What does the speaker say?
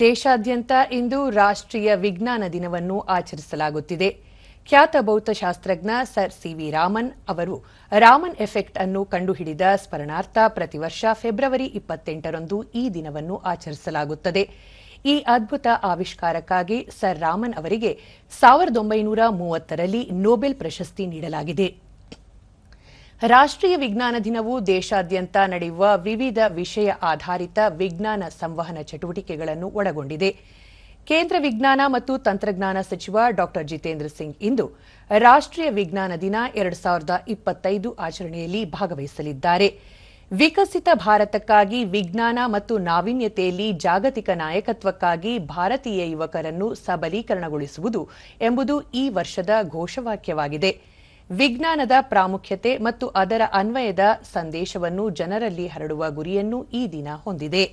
ದೇಶಾದ್ಯಂತ ಇಂದು ರಾಷ್ಟ್ರೀಯ ವಿಜ್ಞಾನ ದಿನವನ್ನು ಆಚರಿಸಲಾಗುತ್ತಿದೆ. ಖ್ಯಾತ ಭೌತಶಾಸ್ತ್ರಜ್ಞ ಸರ್ ಸಿವಿ ರಾಮನ್ ಅವರು ರಾಮನ್ ಎಫೆಕ್ಟ್ ಅನ್ನು ಕಂಡುಹಿಡಿದ ಸ್ಮರಣಾರ್ಥ ಪ್ರತಿ ವರ್ಷ ಫೆಬ್ರವರಿ ಇಪ್ಪತ್ತೆಂಟರಂದು ಈ ದಿನವನ್ನು ಆಚರಿಸಲಾಗುತ್ತದೆ. ಈ ಅದ್ಭುತ ಆವಿಷ್ಕಾರಕ್ಕಾಗಿ ಸರ್ ರಾಮನ್ ಅವರಿಗೆ ಸಾವಿರದ ಒಂಬೈನೂರ ಮೂವತ್ತರಲ್ಲಿ ನೊಬೆಲ್ ಪ್ರಶಸ್ತಿ ನೀಡಲಾಗಿದೆ. ರಾಷ್ಟ್ರೀಯ ವಿಜ್ಞಾನ ದಿನವು ದೇಶಾದ್ಯಂತ ನಡೆಯುವ ವಿವಿಧ ವಿಷಯ ಆಧಾರಿತ ವಿಜ್ಞಾನ ಸಂವಹನ ಚಟುವಟಿಕೆಗಳನ್ನು ಒಳಗೊಂಡಿದೆ. ಕೇಂದ್ರ ವಿಜ್ಞಾನ ಮತ್ತು ತಂತ್ರಜ್ಞಾನ ಸಚಿವ ಡಾ. ಜಿತೇಂದ್ರ ಸಿಂಗ್ ಇಂದು ರಾಷ್ಟ್ರೀಯ ವಿಜ್ಞಾನ ದಿನ ಎರಡು ಸಾವಿರದ ಇಪ್ಪತ್ತೈದು ಆಚರಣೆಯಲ್ಲಿ ಭಾಗವಹಿಸಲಿದ್ದಾರೆ. ವಿಕಸಿತ ಭಾರತಕ್ಕಾಗಿ ವಿಜ್ಞಾನ ಮತ್ತು ನಾವೀನ್ಯತೆಯಲ್ಲಿ ಜಾಗತಿಕ ನಾಯಕತ್ವಕ್ಕಾಗಿ ಭಾರತೀಯ ಯುವಕರನ್ನು ಸಬಲೀಕರಣಗೊಳಿಸುವುದು ಎಂಬುದು ಈ ವರ್ಷದ ಘೋಷವಾಕ್ಯವಾಗಿದೆ. ವಿಜ್ಞಾನದ ಪ್ರಾಮುಖ್ಯತೆ ಮತ್ತು ಅದರ ಅನ್ವಯದ ಸಂದೇಶವನ್ನು ಜನರಲ್ಲಿ ಹರಡುವ ಗುರಿಯನ್ನು ಈ ದಿನ ಹೊಂದಿದೆ.